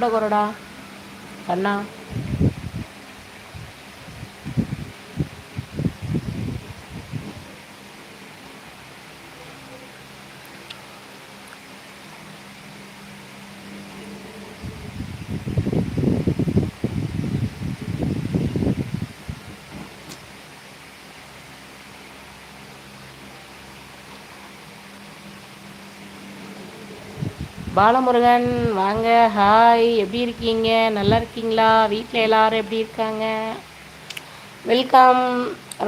சவுண்டை குறடா. கண்ணா பாலமுருகன் வாங்க ஹாய் எப்படி இருக்கீங்க? நல்லா இருக்கீங்களா? வீட்டில் எல்லாரும் எப்படி இருக்காங்க? வெல்கம்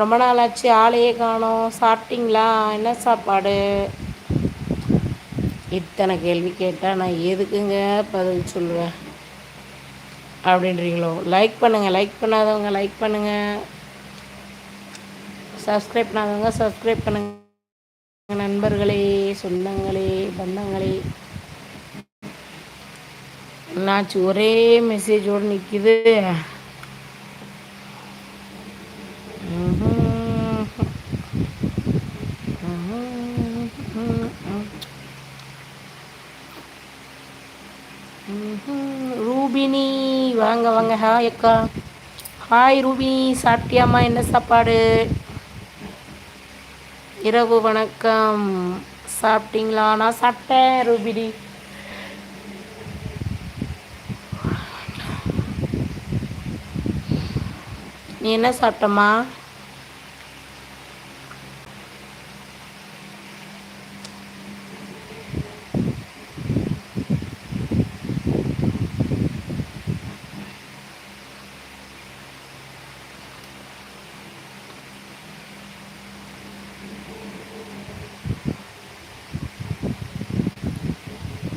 ரொம்ப நாள் ஆச்சு ஆளையே காணோம். சாப்பிட்டீங்களா? என்ன சாப்பாடு? இத்தனை கேள்வி கேட்டால் நான் எதுக்குங்க பதில் சொல்லுவேன்? அப்படின்றீங்களோ? லைக் பண்ணுங்கள் லைக் பண்ணாதவங்க லைக் பண்ணுங்கள் சப்ஸ்கிரைப் பண்ணாதவங்க சப்ஸ்கிரைப் பண்ணுங்கள் நண்பர்களே சொந்தங்களே பந்தங்களே. என்னாச்சு? ஒரே மெசேஜோடு நிற்கிது ரூபினி வாங்க வாங்க ஹாய் அக்கா. ஹாய் ரூபினி சாப்பிட்டியாம்மா? என்ன சாப்பாடு? இரவு வணக்கம். சாப்பிட்டீங்களா? நான் சாப்பிட்டேன் ரூபினி. நீ என்ன சாப்பிட்டம்மா?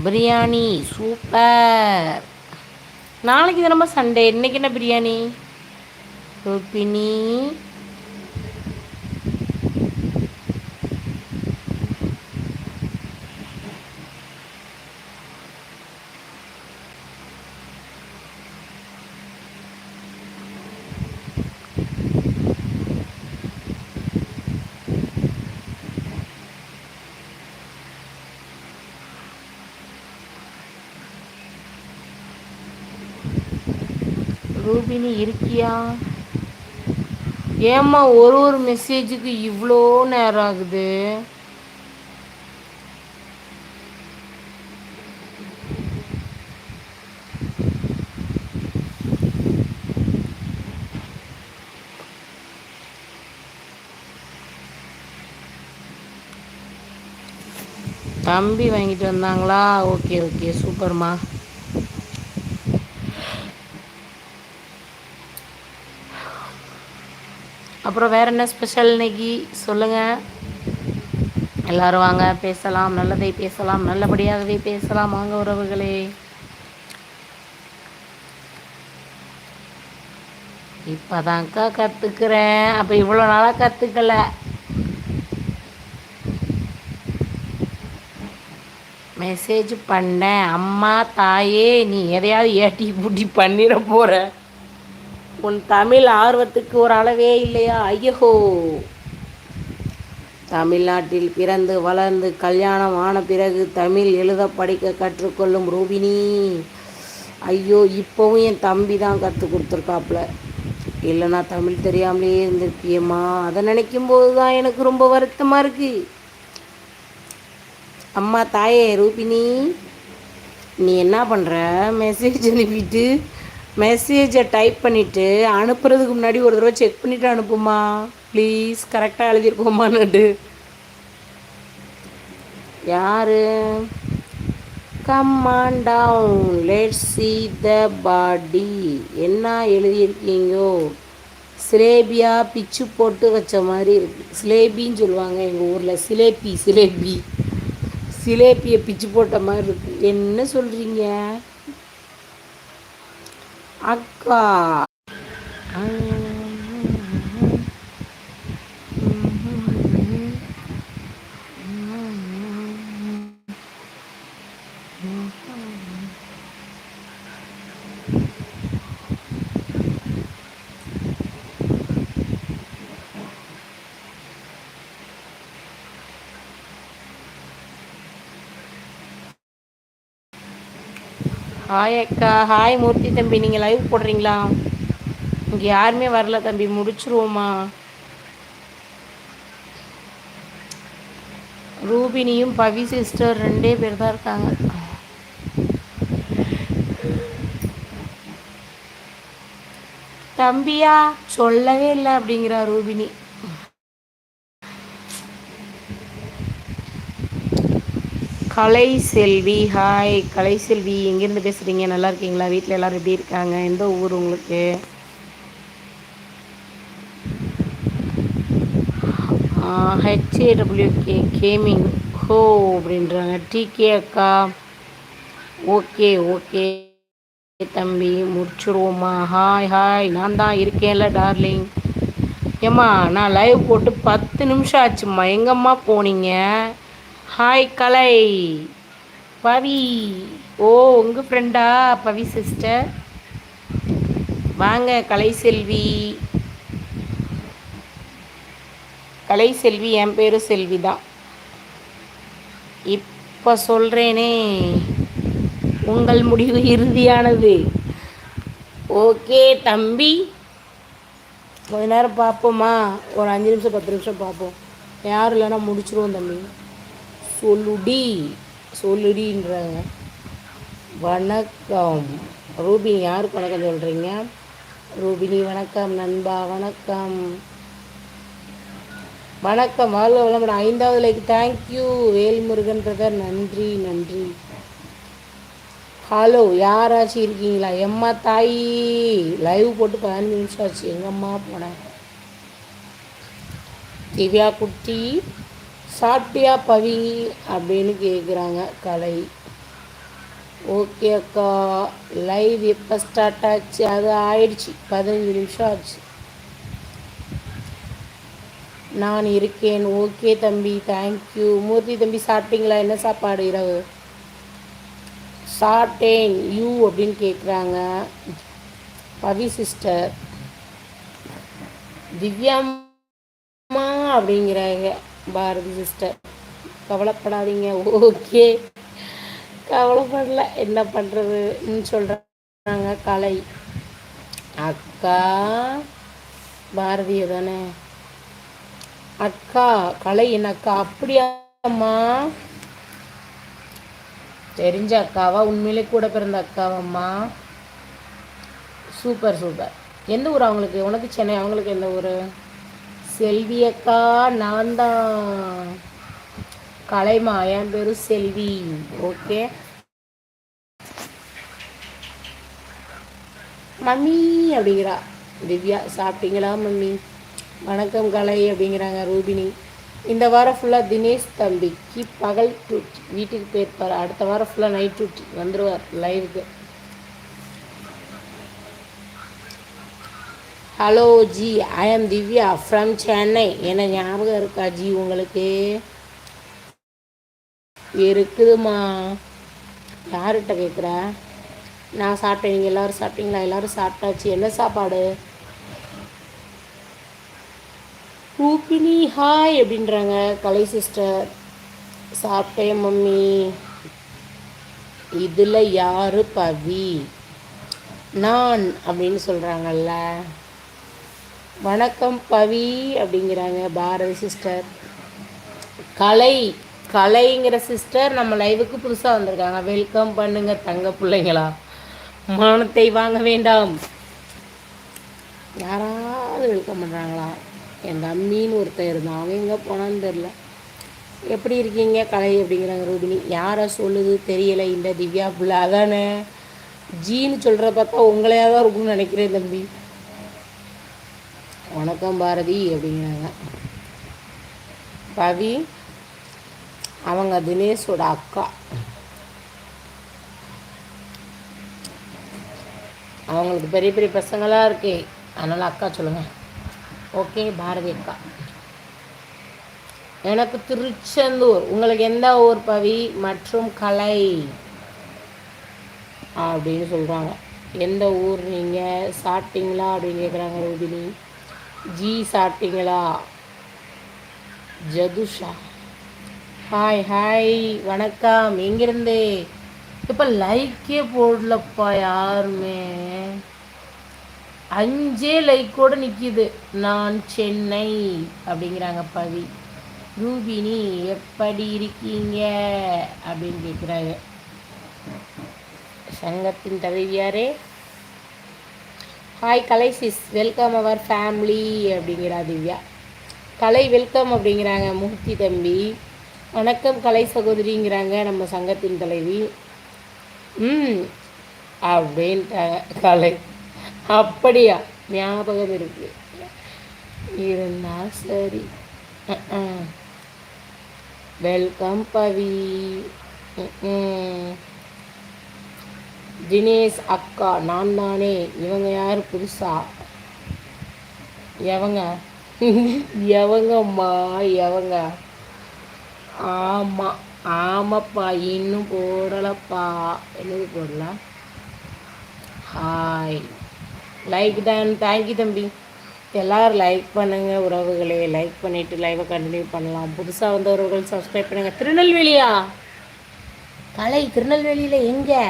பிரியாணி சூப்பர். நாளைக்கு தினமும் சண்டே. இன்னைக்கு என்ன பிரியாணி? ரூபிணி ரூபினி இருக்கியா? ஏம்மா ஒரு ஒரு மெசேஜுக்கு இவ்வளோ நேரம் ஆகுது? தம்பி வாங்கிட்டு வந்தாங்களா? Okay okay. சூப்பர்மா. அப்புறம் வேறு என்ன ஸ்பெஷல் இன்னைக்கு? சொல்லுங்கள் எல்லோரும் வாங்க பேசலாம். நல்லதை பேசலாம். நல்லபடியாகவே பேசலாம். வாங்க உறவுகளே. இப்போதான்க்கா கற்றுக்குறேன் அப்போ இவ்வளோ நாளாக கற்றுக்கல மெசேஜ் பண்ணேன். அம்மா தாயே நீ எதையாவது ஏட்டி பூட்டி பண்ணிட போகிற உன் தமிழ் ஆர்வத்துக்கு ஒரு அளவே இல்லையா? ஐயோ தமிழ்நாட்டில் பிறந்து வளர்ந்து கல்யாணம் ஆன பிறகு தமிழ் எழுத படிக்க கற்றுக்கொள்ளும் ரூபினி. ஐயோ இப்போவும் என் தம்பி தான் கற்றுக் கொடுத்துருக்காப்புல. இல்லைனா தமிழ் தெரியாமலே இருந்திருப்பியம்மா. அதை நினைக்கும் போது தான் எனக்கு ரொம்ப வருத்தமாக இருக்குது அம்மா தாயே ரூபினி நீ என்ன பண்ணுற மெசேஜ் அனுப்பிட்டு மெசேஜை டைப் பண்ணிவிட்டு அனுப்புறதுக்கு முன்னாடி ஒரு தடவை செக் பண்ணிவிட்டு அனுப்புமா? ப்ளீஸ் கரெக்டாக எழுதியிருக்கோமான்னு யார்? Come on down let see the body என்ன எழுதியிருக்கீங்கோ? சிலேபியா பிச்சு போட்டு வச்ச மாதிரி இருக்குது சிலேபின்னு சொல்லுவாங்க எங்கள் ஊரில். சிலேபி சிலேபி. சிலேபியை பிச்சு போட்ட மாதிரி இருக்குது என்ன சொல்கிறீங்க அக்கா ஹாய் அக்கா. ஹாய் மூர்த்தி தம்பி. நீங்கள் லைவ் போடுறீங்களா? இங்கே யாருமே வரல தம்பி. முடிச்சிருவோமா? ரூபினியும் பவி சிஸ்டர் ரெண்டே பேர் தான் இருக்காங்க. தம்பியா சொல்லவே இல்லை அப்படிங்கிறா ரூபினி. கலை செல்வி ஹாய் கலை செல்வி எங்கேருந்து பேசுகிறீங்க நல்லா இருக்கீங்களா? வீட்டில் எல்லோரும் எப்படி இருக்காங்க? எந்த ஊர் உங்களுக்கு? ஹெச்ஏடபிள்யூகே கேமிங் ஹோ அப்படின்றாங்க. டிகே அக்கா. ஓகே ஓகே தம்பி முடிச்சுருவோம்மா. ஹாய் ஹாய் நான் தான் இருக்கேன்ல டார்லிங் ஏம்மா நான் லைவ் போட்டு பத்து நிமிஷம் ஆச்சும்மா. எங்கம்மா போனீங்க? ஹாய் கலை பவி ஓ உங்கள் ஃப்ரெண்டா பவி சிஸ்டர் வாங்க கலை செல்வி. கலை செல்வி என் பேரும் செல்வி தான் இப்போ சொல்கிறேனே உங்கள் முடிவு இறுதியானது. ஓகே தம்பி. கொஞ்ச நேரம் பார்ப்போமா? ஒரு அஞ்சு நிமிஷம் பத்து நிமிஷம் பார்ப்போம். யாரும் இல்லைன்னா முடிச்சிருவோம் தம்பி. சொல்லுடி சொல்லுடின்றாங்க வணக்கம். ரூபினி யாருக்கு வணக்கம் சொல்கிறீங்க ரூபினி வணக்கம் நண்பா வணக்கம். வணக்கம் வாழ்க வளமுடன். ஐந்தாவது லைக் தேங்க்யூ வேல்முருகன் பிரதர் நன்றி நன்றி. ஹலோ யாராச்சும் இருக்கீங்களா? எம்மா தாயி லைவ் போட்டு பதினஞ்சு நிமிஷம் ஆச்சு. எங்கம்மா போனேன் திவ்யா குட்டி சாப்பிட்டியா பவி அப்படின்னு கேட்குறாங்க கலை. ஓகே அக்கா லைவ் எப்போ ஸ்டார்ட் ஆச்சு? அது ஆயிடுச்சு. பதினஞ்சு நிமிஷம் ஆச்சு. நான் இருக்கேன். ஓகே தம்பி தேங்க்யூ மூர்த்தி தம்பி சாப்பிட்டீங்களா? என்ன சாப்பாடு இரவு? சாப்பிட்டேன். யூ அப்படின்னு கேட்குறாங்க பவி சிஸ்டர் திவ்யாம்மா அப்படிங்கிறாங்க. பாரதி சிஸ்டர் கவலைப்படாதீங்க. ஓகே கவலைப்படல. என்ன பண்ணுறதுன்னு சொல்கிறாங்க கலை. அக்கா பாரதிய தானே. அக்கா கலை என் அக்கா? அப்படியாம்மா? தெரிஞ்ச அக்காவா? உண்மையிலே கூட பிறந்த அக்காவாம்மா? சூப்பர் சூப்பர் எந்த ஊர் அவங்களுக்கு உனக்கு சென்னை அவங்களுக்கு எந்த ஊர்? செல்வி அக்கா நான் தான் கலைமா என் பேரு செல்வி. ஓகே. மம்மி அப்படிங்கிறா. திவ்யா சாப்பிட்டீங்களா மம்மி? வணக்கம் கலை அப்படிங்கிறாங்க ரூபினி. இந்த வாரம் ஃபுல்லாக தினேஷ் தம்பிக்கு பகல் டூட்டி வீட்டுக்கு போயிருப்பார். அடுத்த வாரம் ஃபுல்லாக நைட் டூட்டி வந்துடுவார் லைவுக்கு hello ji I am Divya from Chennai என்ன ஞாபகம் இருக்கா ஜி உங்களுக்கு? இருக்குதுமா யார்கிட்ட கேட்குற நான் சாப்பிட்டேன். நீங்கள் எல்லோரும் சாப்பிட்டீங்களா? எல்லோரும் சாப்பிட்டாச்சு. என்ன சாப்பாடு? ரூபினி ஹாய் அப்படின்றாங்க. கலை சிஸ்டர் சாப்பிட்டேன் மம்மி. இதில் யாரு பவி? நான் அப்படின்னு சொல்கிறாங்கல்ல வணக்கம் பவி அப்படிங்கிறாங்க பாரதி சிஸ்டர் கலை கலைங்கிற சிஸ்டர் நம்ம லைவுக்கு புதுசாக வந்திருக்காங்க. வெல்கம் பண்ணுங்க தங்க பிள்ளைங்களா. மானத்தை வாங்க வேண்டாம். யாராவது வெல்கம் பண்ணுறாங்களா என் தம்மின்னு ஒருத்தன் இருந்தான். அவன் எங்கே போனான்னு தெரில எப்படி இருக்கீங்க? கலை அப்படிங்கிறாங்க ரூபினி யாரை சொல்லுது தெரியலை. இந்த திவ்யா பிள்ளை அதானே? ஜீன்னு சொல்கிற பார்த்தா உங்களையாக தான் இருக்கும்னு நினைக்கிறேன் தம்பி. வணக்கம் பாரதி அப்படிங்கிறாங்க பவி அவங்க தினேஷோட அக்கா. அவங்களுக்கு பெரிய பெரிய பசங்களாக இருக்கே. அதனால் அக்கா சொல்லுங்கள் ஓகே பாரதி அக்கா. எனக்கு திருச்செந்தூர். உங்களுக்கு எந்த ஊர் பவி? மற்றும் கலை அப்படின்னு சொல்கிறாங்க எந்த ஊர் நீங்கள் சாப்பிட்டீங்களா அப்படின்னு கேட்குறாங்க ரூபினி. ஜி சாப்பிட்டீங்களா? ஜதுஷா. ஹாய் ஹாய் வணக்கம். எங்கிருந்து? இப்போ லைக்கே போடலப்பா யாருமே. அஞ்சே லைக்கோட நிற்கிது நான் சென்னை அப்படிங்கிறாங்க பவி. ரூபினி எப்படி இருக்கீங்க? அப்படின்னு கேட்குறாங்க சங்கத்தின் தலைவியாரே hi Kalai sis welcome our family அப்படிங்கிறா திவ்யா. கலை வெல்கம் அப்படிங்கிறாங்க மூர்த்தி தம்பி. வணக்கம் கலை சகோதரிங்கிறாங்க நம்ம சங்கத்தின் தலைவி. ம் அப்படின்ட்டாங்க கலை அப்படியா? ஞாபகம் இருக்கு. இருந்தா சரி. வெல்கம் பவி. தினேஷ் அக்கா நான் தானே. இவங்க யார் புதுசா? எவங்க? எவங்கம்மா எவங்க? ஆமாம் ஆமாப்பா. இன்னும் போடலப்பா. என்னது போடலாம் ஹாய் லைக் தான் தேங்க்யூ தம்பி. எல்லோரும் லைக் பண்ணுங்கள் உறவுகளே. லைக் பண்ணிவிட்டு லைவை கண்டினியூ பண்ணலாம். புதுசாக வந்தவர்கள் சப்ஸ்கிரைப் பண்ணுங்கள் திருநெல்வேலியா? கலை திருநெல்வேலியில் எங்கே?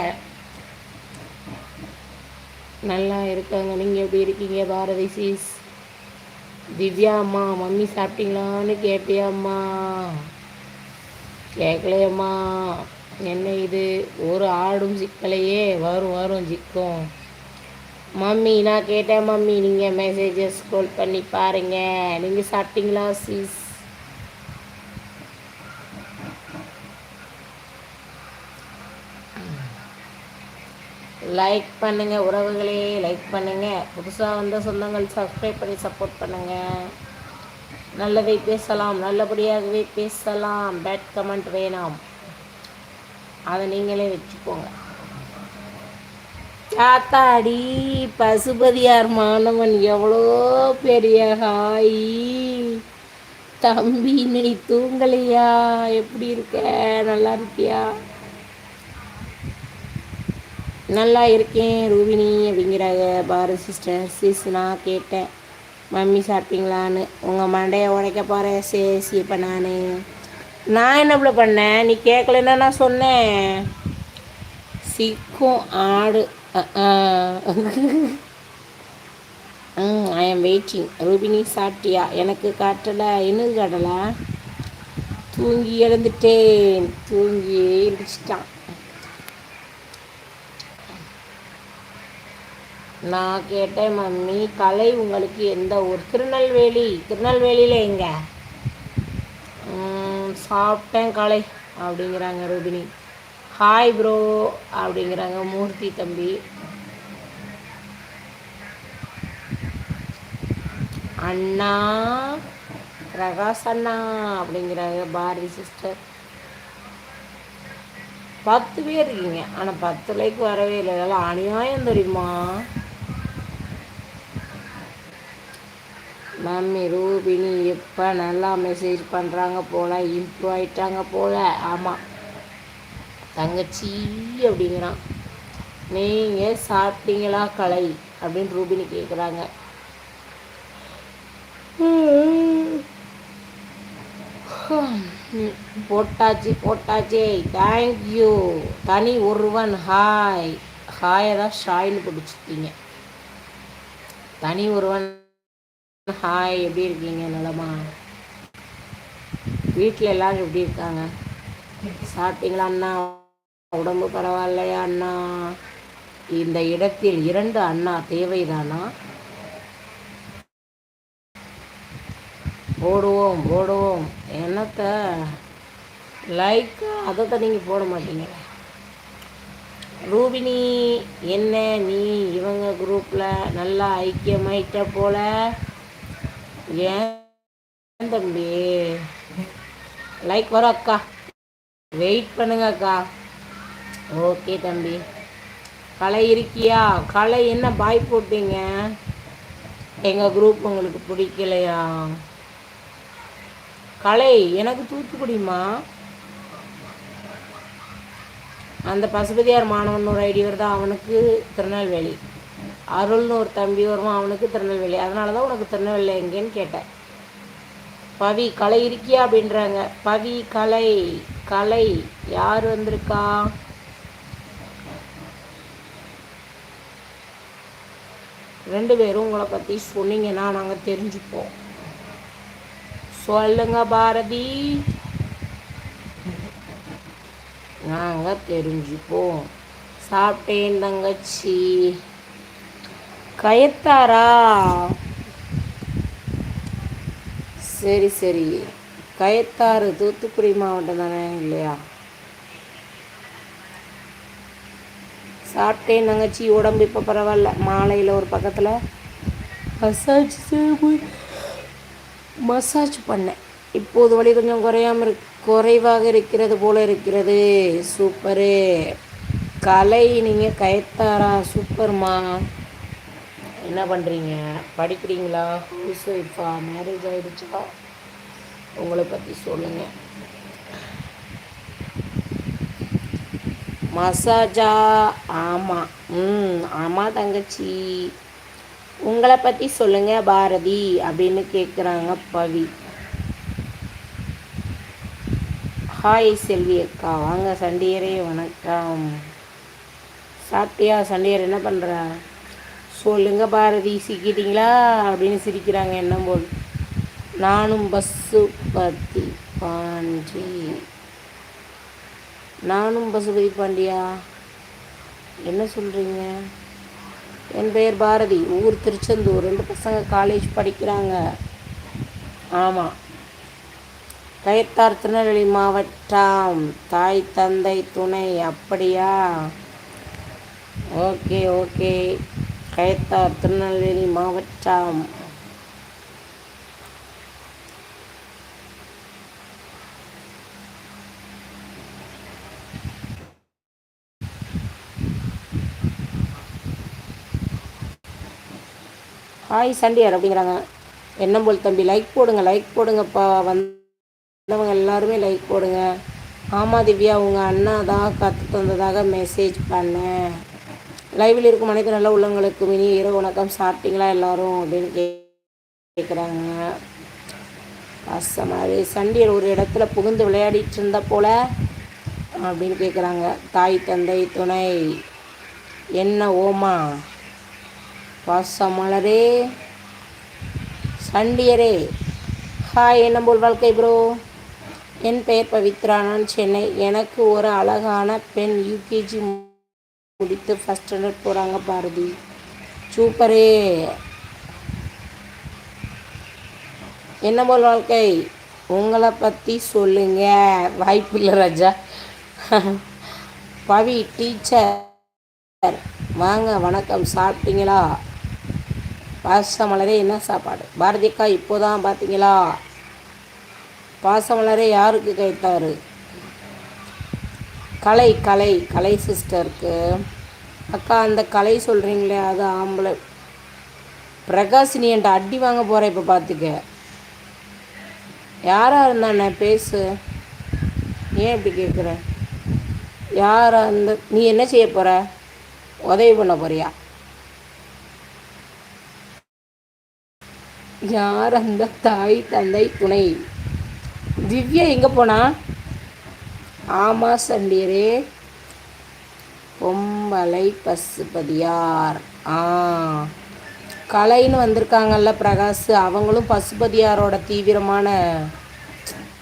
நல்லா இருக்காங்க. நீங்கள் எப்படி இருக்கீங்க? பாரதி சீஸ் திவ்யா அம்மா மம்மி சாப்பிட்டீங்களான்னு கேட்டியாம்மா கேட்கலையம்மா என்ன இது? ஒரு ஆடும் சிக்கலையே. வரும் வரும் சிக்கும். மம்மி நான் கேட்டேன் மம்மி. நீங்கள் மெசேஜஸ் கால் பண்ணி பாருங்கள் நீங்கள் சாப்பிட்டீங்களா சீஸ் லைக் பண்ணுங்கள் உறவுகளே லைக் பண்ணுங்கள் புதுசாக வந்த சொந்தங்கள் சப்ஸ்கிரைப் பண்ணி சப்போர்ட் பண்ணுங்கள் நல்லதை பேசலாம் நல்லபடியாகவே பேசலாம். பேட் கமெண்ட் வேணாம். அதை நீங்களே வச்சுக்கோங்க. சாத்தாடி பசுபதியார் மாணவன் எவ்வளோ பெரிய ஹாய். தம்பி நீ தூங்கலையா? எப்படி இருக்க? நல்லா இருக்கியா? நல்லா இருக்கேன் ரூபினி அப்படிங்கிறாங்க. பாரதி சிஸ்டர் சிஸ் நான் கேட்டேன். மம்மி சாப்பிட்டீங்களான்னு. உங்கள் மண்டையை உடைக்க போகிறேன் சேசி இப்போ நான். நான் என்ன இப்படி பண்ணேன்? நீ கேட்கலன்னா நான் சொன்னேன். சிக்கும் ஆடு. ம் ஐ எம் வெயிட்டிங் ரூபினி சாப்பிட்டியா? எனக்கு காட்டலை. என்னது காட்டலை? தூங்கி எழுந்துட்டேன். தூங்கி எழுந்துச்சிட்டான். நான் கேட்டேன் மம்மி கலை உங்களுக்கு எந்த ஊர்? திருநெல்வேலி. திருநெல்வேலியில் எங்கே? சாப்பிட்டேன் கலை அப்படிங்கிறாங்க ரூபினி ஹாய் ப்ரோ அப்படிங்கிறாங்க மூர்த்தி தம்பி. அண்ணா பிரகாஷ் அண்ணா அப்படிங்கிறாங்க பாரதி சிஸ்டர். பத்து பேர் இருக்கீங்க. ஆனால் பத்து லைக் வரவே இல்லை. இதெல்லாம் அநியாயம் தெரியுமா? மம்மி ரூபினி இப்போ நல்லா மெசேஜ் பண்ணுறாங்க போல் இம்ப்ரூவ் ஆகிட்டாங்க போல். ஆமாம் தங்கச்சி அப்படிங்கிறான். நீங்கள் சாப்பிட்டீங்களா கலை? அப்படின்னு ரூபினி கேட்குறாங்க போட்டாச்சு போட்டாச்சு. தேங்க்யூ தனி ஒருவன். ஹாய் ஹாயை தான் ஷாயின்னு பிடிச்சிருக்கீங்க தனி ஒருவன் ஹாய் எப்படி இருக்கீங்க? நலமா? வீட்டில் எல்லாரும் எப்படி இருக்காங்க? சாப்பிட்டீங்களா அண்ணா? உடம்பு பரவாயில்லையா அண்ணா? இந்த இடத்தில் இரண்டு அண்ணா தேவைதானா? போடுவோம் போடுவோம். என்னத்த? லைக் அதை நீங்கள் போட மாட்டீங்க. ரூபினி என்ன நீ இவங்க குரூப்பில் நல்லா ஐக்கியமாயிட்ட போல? ஏன் தம்பி? லைக் வரும் அக்கா. வெயிட் பண்ணுங்க அக்கா. ஓகே தம்பி. கலை இருக்கியா? கலை என்ன பாய் போட்டீங்க? எங்கள் குரூப் உங்களுக்கு பிடிக்கலையா? கலை எனக்கு தூத்துக்குடிமா அந்த பசுபதியார் மாணவன் ஒரு ஐடி வருதா? அவனுக்கு திருநெல்வேலி. அருள்னு ஒரு தம்பி வருவான் அவனுக்கு திருநெல்வேலி. அதனால தான் உனக்கு திருநெல்வேலி எங்கேன்னு கேட்டேன். பவி கலை இருக்கியா அப்படின்றாங்க. பவி கலை கலை. யார் வந்திருக்கா? ரெண்டு பேரும் உங்களை பற்றி சொன்னீங்கன்னா நாங்கள் தெரிஞ்சுப்போம். சொல்லுங்க பாரதி. நாங்கள் தெரிஞ்சுப்போம். சாப்பிட்டேன் தங்கச்சி. கயத்தாரா? சரி சரி. கயத்தாறு தூத்துக்குடி மாவட்டம் தானே இல்லையா? சாப்பிட்டேன் தங்கச்சி. உடம்பு இப்போ பரவாயில்ல. மாலையில் ஒரு பக்கத்தில் மசாஜ் மசாஜ் பண்ணேன். இப்போது வழி கொஞ்சம் குறையாமல் இரு குறைவாக இருக்கிறது போல இருக்கிறது. சூப்பரு கலை நீங்கள் கயத்தாரா? சூப்பர்மா என்ன பண்ணுறீங்க படிக்கிறீங்களா? ஹவுஸ் ஒய்ஃபா மேரேஜ் ஆகிடுச்சா உங்களை பற்றி சொல்லுங்கள் மசாஜா ஆமாம் ம் ஆமாம் தங்கச்சி. உங்களை பற்றி சொல்லுங்கள் பாரதி அப்படின்னு கேட்குறாங்க பவி. ஹாய் செல்வி அக்கா. வாங்க சண்டியரே வணக்கம். சாப்பிட்டியா? சண்டியர் என்ன பண்ணுறா சொல்லுங்க பாரதி சிக்கிட்டீங்களா? அப்படின்னு சிரிக்கிறாங்க என்ன போல். நானும் பஸ்ஸு பத்தி பாண்டி. நானும் பசுபதி பாண்டியா? என்ன சொல்கிறீங்க என் பெயர் பாரதி. ஊர் திருச்செந்தூர். ரெண்டு பசங்க காலேஜ் படிக்கிறாங்க. ஆமாம் கயத்தார் திருநெல்வேலி மாவட்டம். தாய் தந்தை துணை. அப்படியா? Okay okay. கயத்தார் திருநெல்வேலி மாவட்டம். ஹாய் சண்டியார் அப்படிங்கிறாங்க. என்ன போல் தம்பி? லைக் போடுங்க லைக் போடுங்கப்பா. வந்தவங்க எல்லாருமே லைக் போடுங்க. ஆமாம் திவ்யா உங்கள் அண்ணா தான் கற்று தந்ததாக மெசேஜ் பண்ணேன். லைவில் இருக்கும் அனைத்து நல்ல உள்ளவங்களுக்கு இனி இரவு வணக்கம். சாப்பிட்டீங்களா எல்லாரும் அப்படின்னு கேட்குறாங்க மாதிரி சண்டியர் ஒரு இடத்துல புகுந்து விளையாடிட்டு இருந்த போல அப்படின்னு கேட்குறாங்க தாய் தந்தை துணை. என்ன ஓமா? பாசமலரே. சண்டியரே. ஹாய் என்ன போல் வாழ்க்கை ப்ரோ என் பெயர் பவித்ரா. நான் சென்னை. எனக்கு ஒரு அழகான பெண் யூகேஜி முடித்து ஃபஸ்ட் ஸ்டாண்டர்ட் போகிறாங்க பாரதி. சூப்பரே. என்ன போல் வாழ்க்கை? உங்களை பற்றி சொல்லுங்க. வாய்ப்பில்லை ராஜா. பவி டீச்சர் வாங்க வணக்கம். சாப்பிட்டீங்களா? பாசமலரே என்ன சாப்பாடு? பாரதிக்கா இப்போதான் பார்த்தீங்களா? பாசமலரே யாருக்கு கைத்தாரு கலை கலை கலை சிஸ்டருக்கு. அக்கா அந்த கலை சொல்கிறீங்களே அது ஆம்பளை. பிரகாசினி என்கிட்ட அடி வாங்க போகிறேன் இப்போ பார்த்துக்க யாராக இருந்தாண்ணே பேசு. ஏன் இப்படி கேட்குற யாராக இருந்த நீ என்ன செய்ய போகிற உதவி பண்ண போறியா? யார் அந்த தாய் தந்தை துணை? திவ்யா எங்கே போனா? ஆமாம் சண்டியரே பொம்பளை பசுபதியார். ஆ. கலைன்னு வந்திருக்காங்கல்ல பிரகாஷ் அவங்களும் பசுபதியாரோட தீவிரமான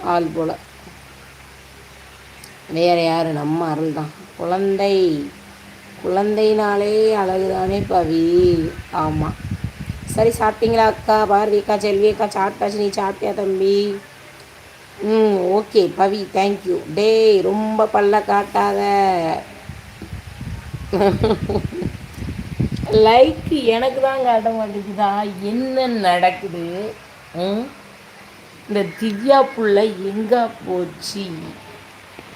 ஆள் போல். வேற யார்? நம்ம அருள் தான் குழந்தை. குழந்தைனாலே அழகுதானே பவி. ஆமாம் சரி சாப்பிட்டீங்களா அக்கா? பாரதி அக்கா செல்வி அக்கா சாப்பிட்டாச்சு. நீ சாப்பிட்டியா தம்பி? ம் ஓகே பவி தேங்க்யூ டேய் ரொம்ப பல்ல காட்டாத. லைக் எனக்கு தான் காட்ட மாட்டேங்குதா? என்ன நடக்குது? இந்த திவ்யா புள்ள எங்கே போச்சு?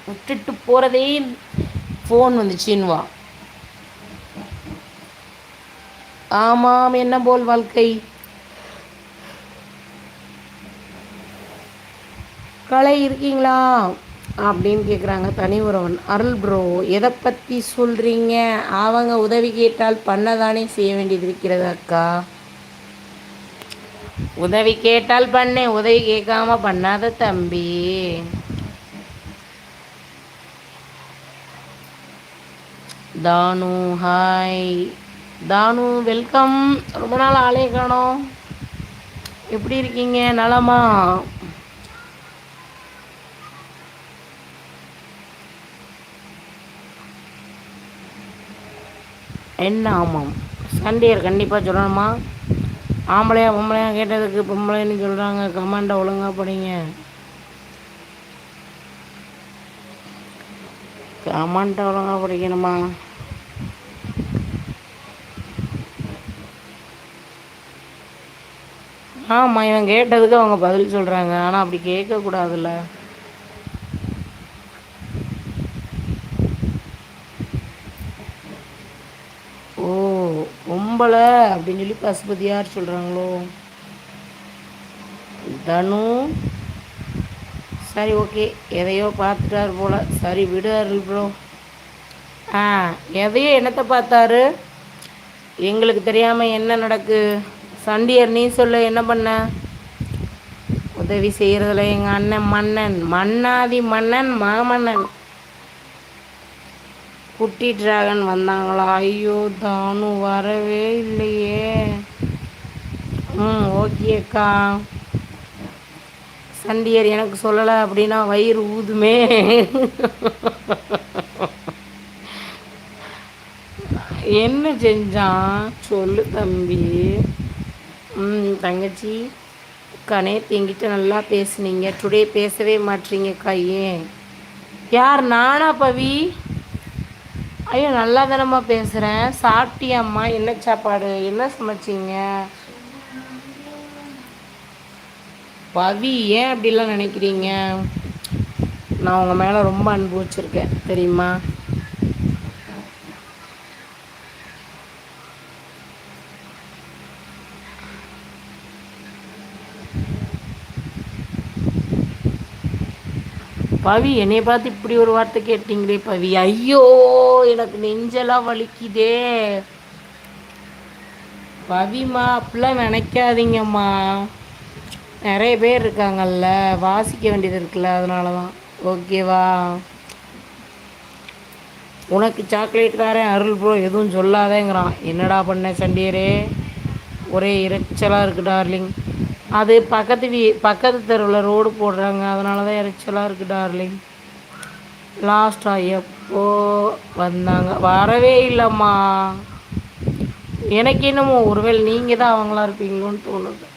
விட்டுட்டு போகிறதே ஃபோன் வந்துச்சுன்னுவா ஆமாம் என்ன போல் வாழ்க்கை? கலை இருக்கீங்களா? அப்படின்னு கேட்குறாங்க தனி உறவன் அருள் ப்ரோ எதை பற்றி சொல்கிறீங்க அவங்க உதவி கேட்டால் பண்ணதானே செய்ய வேண்டியது இருக்கிறது அக்கா. உதவி கேட்டால் பண்ணேன் உதவி கேட்காம பண்ணாத தம்பி. தானு ஹாய் தானு வெல்கம் ரொம்ப நாள் ஆளே காணோம். எப்படி இருக்கீங்க? நலமா? என்ன ஆமாம். சண்டையர் கண்டிப்பாக சொல்லணுமா? ஆம்பளையா பொம்பளையா கேட்டதுக்கு பொம்பளைன்னு சொல்கிறாங்க கமாண்டை ஒழுங்காக படிங்க. கமெண்ட்டை ஒழுங்காக படிக்கணுமா? ஆமாம் இவன் கேட்டதுக்கு அவங்க பதில் சொல்கிறாங்க ஆனால் அப்படி கேட்கக்கூடாதுல்ல ஓ நம்பலை அப்படின்னு சொல்லி பசுபதி யார் சொல்கிறாங்களோ தனு. சரி ஓகே. எதையோ பார்த்துட்டாரு போல். சரி விடுறாரு ப்ரோ ஆ எதையோ என்னத்தை பார்த்தாரு? எங்களுக்கு தெரியாமல் என்ன நடக்கு? சண்டியர் நீ சொல்ல என்ன பண்ண? உதவி செய்கிறதுல எங்கள் அண்ணன் மன்னன். மன்னாதி மன்னன் மாமன்னன். குட்டி டிராகன் வந்தாங்களா? ஐயோ தானு வரவே இல்லையே. ம் ஓகேக்கா சண்டியர் எனக்கு சொல்லலை அப்படின்னா வயிறு ஊதுமே. என்ன செஞ்சான்? சொல்லு தம்பி. ம் தங்கச்சி கனே எங்கிட்ட நல்லா பேசுனீங்க. டுடே பேசவே மாட்டீங்கக்கா ஏன்? யார் நானா பவி? ஐயோ நல்லா தானம்மா பேசுகிறேன் சாப்பிட்டியாம்மா? என்ன சாப்பாடு? என்ன சமைச்சிங்க? பவி ஏன் அப்படிலாம் நினைக்கிறீங்க? நான் உங்கள் மேலே ரொம்ப அன்பு வச்சுருக்கேன் தெரியுமா? பவி என்னை பார்த்து இப்படி ஒரு வார்த்தை கேட்டீங்களே பவி. ஐயோ எனக்கு நெஞ்செல்லாம் வலிக்குதே. பவிமா அப்படிலாம் நினைக்காதீங்கம்மா. நிறைய பேர் இருக்காங்கல்ல வாசிக்க வேண்டியது இருக்குல்ல அதனால தான் ஓகேவா? உனக்கு சாக்லேட் தாரேன் அருள் ப்ரோ எதுவும் சொல்லாதேங்கிறான். என்னடா பண்ண சண்டியரே? ஒரே இறைச்சலாக இருக்குது டார்லிங் அது பக்கத்து வீ பக்கத்து தெருவில் ரோடு போடுறாங்க. அதனால தான் இறைச்சலாக இருக்குது டார்லிங் லாஸ்ட்டாக எப்போ வந்தாங்க? வரவே இல்லைம்மா. எனக்கு என்னமோ ஒருவேளை நீங்கள் தான் அவங்களா இருப்பீங்களோன்னு தோணுது.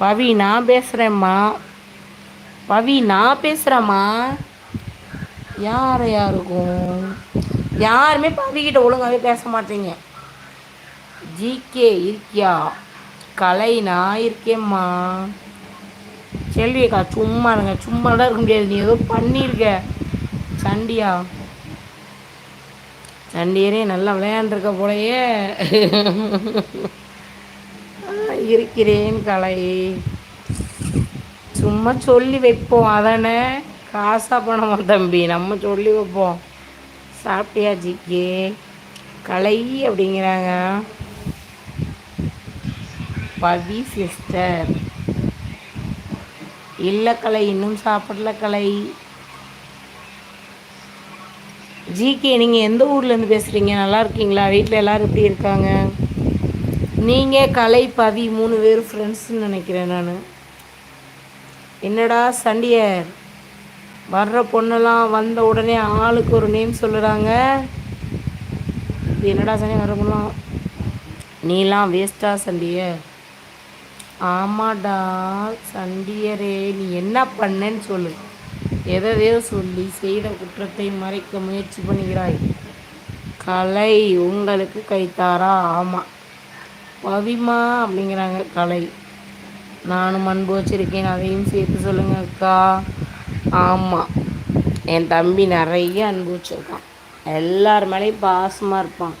பவி நான் பேசுகிறேம்மா பவி நான் பேசுகிறேம்மா யார் யாருக்கும்? யாருமே பவிக்கிட்ட ஒழுங்காகவே பேச மாட்டீங்க. ஜிகே இருக்கியா? கலை நான் இருக்கேம்மா செல்வியக்கா சும்மா இருங்க சும்மா தான் இருக்க முடியாது. நீ ஏதோ பண்ணியிருக்க. சண்டியா சண்டியரே நல்லா விளையாண்டுருக்க போலையே. இருக்கிறேன் கலை. சும்மா சொல்லி வைப்போம் அதானே காசாக பணமா தம்பி. நம்ம சொல்லி வைப்போம். சாப்பிட்டியா ஜிக்கே? கலை அப்படிங்கிறாங்க. பவி சிஸ்டர். இல்லை கலை இன்னும் சாப்பிடல கலை. ஜிகே நீங்கள் எந்த ஊர்லேருந்து பேசுகிறீங்க நல்லா இருக்கீங்களா? வீட்டில் எல்லோரும் எப்படி இருக்காங்க? நீங்கள் கலை பவி மூணு பேர் ஃப்ரெண்ட்ஸ்ன்னு நினைக்கிறேன் நான். என்னடா சண்டியர் வர்ற பொண்ணெல்லாம் வந்த உடனே ஆளுக்கு ஒரு நேம் சொல்லுறாங்க. இது என்னடா சண்டியர் வர பொண்ணெலாம் நீலாம் வேஸ்ட்டாக சண்டியர் ஆமாடா சண்டியரே நீ என்ன பண்ணேன்னு சொல்லு. எதையோ சொல்லி செய்த குற்றத்தை மறைக்க முயற்சி பண்ணுகிறாய். கலை உங்களுக்கு கைத்தாரா ஆமாம் பவிமா அப்படிங்கிறாங்க கலை. நானும் அன்பு வச்சுருக்கேன் அதையும் சேர்த்து சொல்லுங்க அக்கா. ஆமாம் என் தம்பி நிறைய அன்பு வச்சுருக்கான். எல்லார் மேலேயும் பாசமாக இருப்பான்.